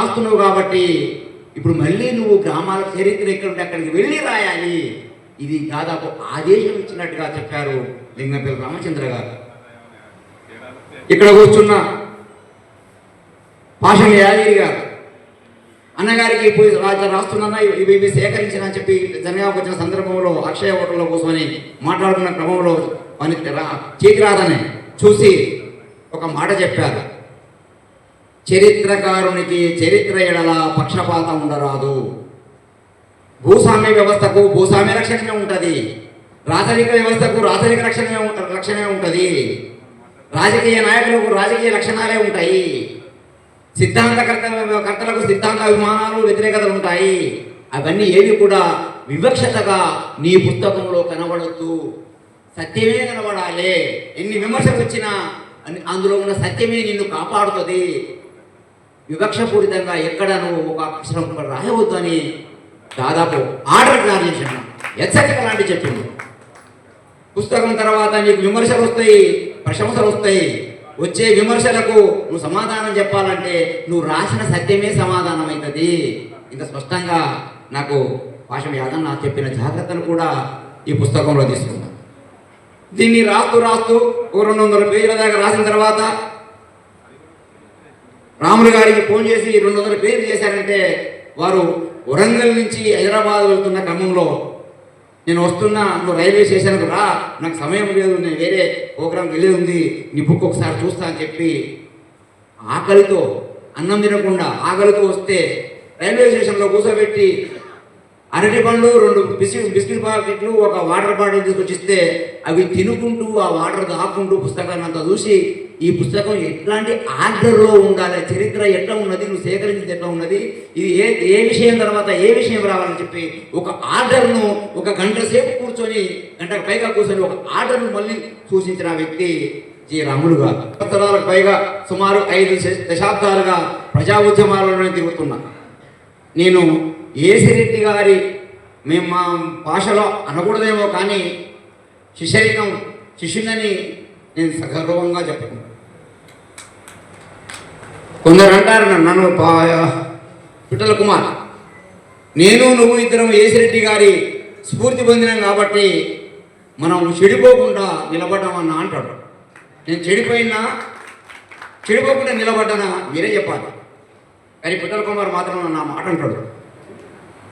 రాస్తున్నావు కాబట్టి ఇప్పుడు మళ్ళీ నువ్వు గ్రామాల చరిత్ర ఇక్కడ అక్కడికి వెళ్ళి రాయాలి. ఇది దాదాపు ఆదేశం ఇచ్చినట్టుగా చెప్పారు లింగంపల్లి రామచంద్ర గారు. ఇక్కడ కూర్చున్న పాషం యాదగిరి గారు. అన్నగారికి పోయి రాస్తున్నా ఇవి ఇవి సేకరించిన అని చెప్పి జనగాకు వచ్చిన సందర్భంలో అక్షయ హోటల్లో కూర్చొని మాట్లాడుకున్న క్రమంలో పని రా- చేతి రాదని చూసి ఒక మాట చెప్పారు. చరిత్రకారునికి చరిత్ర ఎడల పక్షపాతం ఉండరాదు. భూస్వామ్య వ్యవస్థకు భూస్వామ్య రక్షణమే ఉంటుంది. రాజరిక వ్యవస్థకు రాజరిక రక్షణమే రక్షణే ఉంటుంది. రాజకీయ నాయకులకు రాజకీయ లక్షణాలే ఉంటాయి. సిద్ధాంతకర్త కర్తలకు సిద్ధాంత అభిమానాలు వ్యతిరేకతలు ఉంటాయి. అవన్నీ ఏవి కూడా వివక్షతగా నీ పుస్తకంలో కనబడద్దు. సత్యమే కనబడాలి. ఎన్ని విమర్శలు వచ్చినా అందులో ఉన్న సత్యమే నిన్ను కాపాడుతుంది. వివక్షపూరితంగా ఎక్కడ నువ్వు ఒక అక్షరం కూడా రాయవద్దు అని దాదాపు ఆర్డర్ జారీ చేశాను హెచ్చరిక లాంటి చెప్పింది పుస్తకం తర్వాత నీకు విమర్శలు వస్తాయి ప్రశంసలు వస్తాయి. వచ్చే విమర్శలకు నువ్వు సమాధానం చెప్పాలంటే నువ్వు రాసిన సత్యమే సమాధానం అవుతుంది ఇంత స్పష్టంగా నాకు భాషం యాదన్న చెప్పిన జాగ్రత్తను కూడా ఈ పుస్తకంలో తీసుకున్నాను దీన్ని రాస్తూ రాస్తూ ఒక రెండు వందల పేజీల దాకా రాసిన తర్వాత రాములు గారికి ఫోన్ చేసి రెండు వందల పేర్లు చేశారంటే వారు వరంగల్ నుంచి హైదరాబాద్ వెళ్తున్న క్రమంలో నేను వస్తున్నా నువ్వు రైల్వే స్టేషన్కు రా నాకు సమయం లేదు నేను వేరే ప్రోగ్రామ్ వెళ్ళేది ఉంది నీ బుక్ ఒకసారి చూస్తా అని చెప్పి ఆకలితో అన్నం తినకుండా ఆకలితో వస్తే రైల్వే స్టేషన్లో కూర్చోబెట్టి అరటి పండ్లు రెండు బిస్కెట్ బిస్కెట్ ప్యాకెట్లు ఒక వాటర్ బాటిల్ తీసుకొచ్చి ఇస్తే అవి తినుకుంటూ ఆ వాటర్ దాక్కుంటూ పుస్తకాన్ని అంతా చూసి ఈ పుస్తకం ఎట్లాంటి ఆర్డర్లో ఉండాలి చరిత్ర ఎట్లా ఉన్నది నువ్వు సేకరించింది ఎట్లా ఉన్నది ఇది ఏ ఏ విషయం తర్వాత ఏ విషయం రావాలని చెప్పి ఒక ఆర్డర్ను ఒక గంట సేపు కూర్చొని గంటకు పైగా కూర్చొని ఒక ఆర్డర్ను మళ్ళీ సూచించిన వ్యక్తి జి. రాముడు గారు సంవత్సరాలకు పైగా సుమారు ఐదు దశాబ్దాలుగా ప్రజా ఉద్యమాలలోనే తిరుగుతున్నా. నేను ఏసిరెడ్డి గారి మేము మా భాషలో అనకూడదేమో కానీ శిష్యరికం శిష్యునని నేను సగర్వంగా చెప్పుకున్నాను కొందరు అంటారు నన్ను- నన్ను పా- పిట్టల కుమార్. నేను నువ్వు ఇద్దరం ఏసిరెడ్డి గారి స్ఫూర్తి పొందినాం కాబట్టి మనం చెడిపోకుండా నిలబడ్డామన్నా అంటాడు. నేను చెడిపోయినా చెడిపోకుండా నిలబడ్డానా మీరే చెప్పాలి. కానీ పిట్టల కుమార్ మాత్రం నా మాట అంటాడు.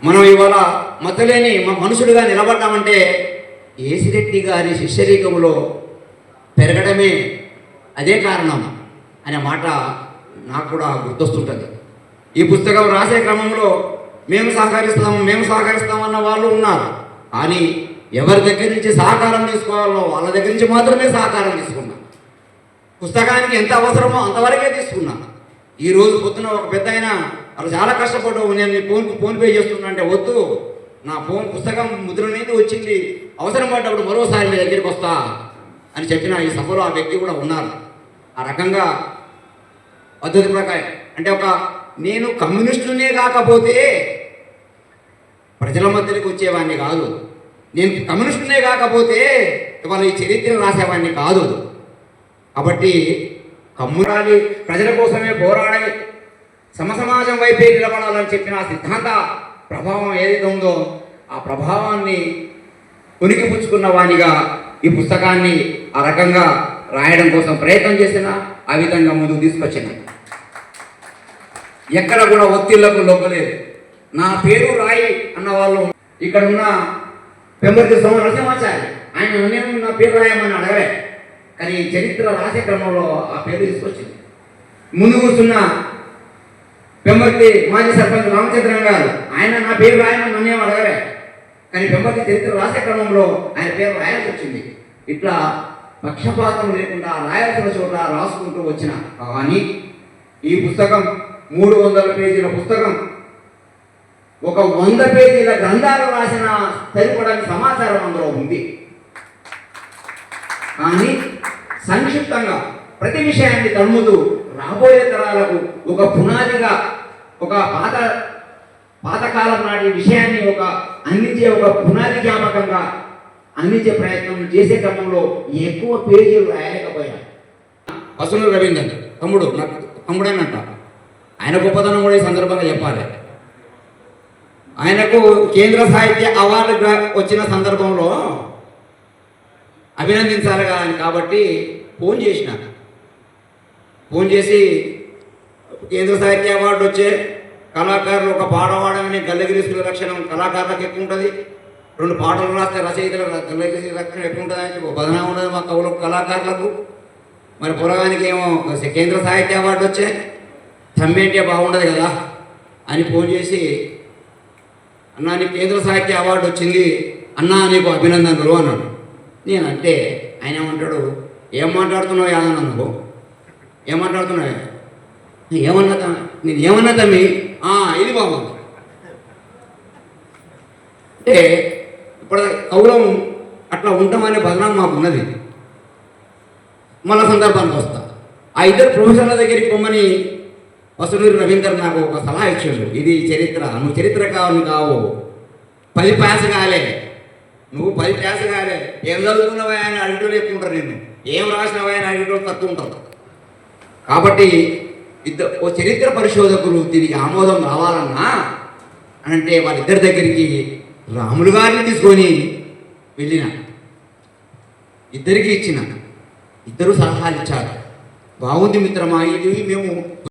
మనం ఇవాళ మతలేని మనుషులుగా నిలబడ్డామంటే ఏసిరెడ్డి గారి శిష్యరీకంలో పెరగడమే అదే కారణం అనే మాట నాకు కూడా గుర్తొస్తుంటుంది. ఈ పుస్తకం రాసే క్రమంలో మేము సహకరిస్తాము మేము సహకరిస్తాం అన్న వాళ్ళు ఉన్నారు. కానీ ఎవరి దగ్గర నుంచి సహకారం తీసుకోవాలో వాళ్ళ దగ్గర నుంచి మాత్రమే సహకారం తీసుకున్నాం. పుస్తకానికి ఎంత అవసరమో అంతవరకే తీసుకున్నాను ఈరోజు పొద్దున ఒక పెద్ద అలా చాలా కష్టపడ్డావు. నేను నీ ఫోన్కు ఫోన్పే చేస్తున్నా అంటే వద్దు. నా ఫోన్ పుస్తకం ముద్ర అనేది వచ్చింది. అవసరం పడ్డప్పుడు మరోసారి మీ దగ్గరికి వస్తా అని చెప్పిన ఈ సభలో ఆ వ్యక్తి కూడా ఉన్నారు. ఆ రకంగా పద్ధతి ప్రకారం. అంటే ఒక నేను కమ్యూనిస్టునే కాకపోతే ప్రజల మధ్యలోకి వచ్చేవాడిని కాదు. నేను కమ్యూనిస్టునే కాకపోతే ఇవాళ ఈ చరిత్ర రాసేవాడిని కాదు. కాబట్టి కమ్మురాలి ప్రజల కోసమే పోరాడాలి. సమసమాజం వైపే నిలబడాలని చెప్పిన సిద్ధాంత ప్రభావం ఏదైతే ఉందో ఆ ప్రభావాన్ని ఉనికి పుచ్చుకున్న వానిగా ఈ పుస్తకాన్ని ఆ రకంగా రాయడం కోసం ప్రయత్నం చేసిన ఆ విధంగా ముందుకు తీసుకొచ్చిన. ఎక్కడ కూడా ఒత్తిళ్ళకు లొక్కలేదు నా పేరు రాయి అన్న వాళ్ళు ఇక్కడ ఉన్న పెంబర్తి సోమ నరసింహాచారి. ఆయన నేను నా పేరు రాయమని అడగలే. కానీ చరిత్ర రాసే క్రమంలో ఆ పేరు తీసుకొచ్చింది. ముందు కూర్చున్న పెంబర్తి మాజీ సర్పంచ్ రామచంద్రం గారు. ఆయన నా పేరు రాయమని నన్నేం అడగలే. కానీ పెంబర్తి చరిత్ర రాసే క్రమంలో ఆయన పేరు రాయాల్సి వచ్చింది. ఇట్లా పక్షపాతం లేకుండా రాయాల్సిన చోట రాసుకుంటూ వచ్చిన కానీ ఈ పుస్తకం మూడు వందల పేజీల పుస్తకం. ఒక వంద పేజీల గ్రంథాలు రాసిన సరిపడని సమాచారం అందులో ఉంది. కానీ సంక్షిప్తంగా ప్రతి విషయాన్ని తడుముతూ రాబోయే తరాలకు ఒక పునాదిగా ఒక పాత పాతకాలం నాటి విషయాన్ని ఒక అందించే ఒక పునాది జ్ఞాపకంగా అందించే ప్రయత్నం చేసే క్రమంలో ఎక్కువ పేజీలు రాయలేకపోయాను. వసూలు రవీందర్ తమ్ముడు తమ్ముడేనంట. ఆయన గొప్పతనం కూడా ఈ సందర్భంగా చెప్పాలి. ఆయనకు కేంద్ర సాహిత్య అవార్డు వచ్చిన సందర్భంలో అభినందించాలి కదా అని కాబట్టి ఫోన్ చేసిన. ఫోన్ చేసి కేంద్ర సాహిత్య అవార్డు వచ్చే కళాకారులు ఒక పాట పాడగానే గల్లగిరి లక్షణం కళాకారులకు ఎక్కువ ఉంటుంది. రెండు పాటలు రాస్తే రచయితల గల్లగిరి లక్షణం ఎక్కువ ఉంటుంది అని చెప్పి బదనా ఉండదు మా కవులకు కళాకారులకు. మరి పురగానికి ఏమో కేంద్ర సాహిత్య అవార్డు వచ్చే తమ్మేంటే బాగుండదు కదా అని ఫోన్ చేసి అన్నా నీకు కేంద్ర సాహిత్య అవార్డు వచ్చింది. అన్నా నీకు అభినందనలు అన్నాడు. నేను అంటే ఆయన ఏమంటాడు ఏం మాట్లాడుతున్నావు యాదన్న ఏం మాట్లాడుతున్నావు? ఏమన్నా నేను ఏమన్నా తమ్మి "ఆ, ఇది బాగుంది అంటే ఇప్పుడు కౌలం అట్లా ఉంటామనే బదనం మాకు ఉన్నది మళ్ళా సందర్భానికి వస్తా. ఆ ఇద్దరు ప్రొఫెసర్ల దగ్గరికి పొమ్మని వసూరు రవీందర్ నాకు ఒక సలహా ఇచ్చాడు. ఇది చరిత్ర. నువ్వు చరిత్ర కావాలి కావు. పది ప్యాస కాలే. నువ్వు పది ప్యాస కాలే. ఏం చదువుకున్నావా అని అడిగేటోళ్ళు చెప్పుకుంటారు నేను ఏం రాసినవా అని అడిగేటోళ్ళు తక్కువ ఉంటారు కాబట్టి ఇద్దరు ఓ చరిత్ర పరిశోధకులు దీనికి ఆమోదం రావాలన్నా అని అంటే వాళ్ళిద్దరి దగ్గరికి రాములు గారిని తీసుకొని వెళ్ళిన. ఇద్దరికి ఇచ్చిన. ఇద్దరు సలహాలు ఇచ్చారు. బాగుంది మిత్రమా ఇది మేము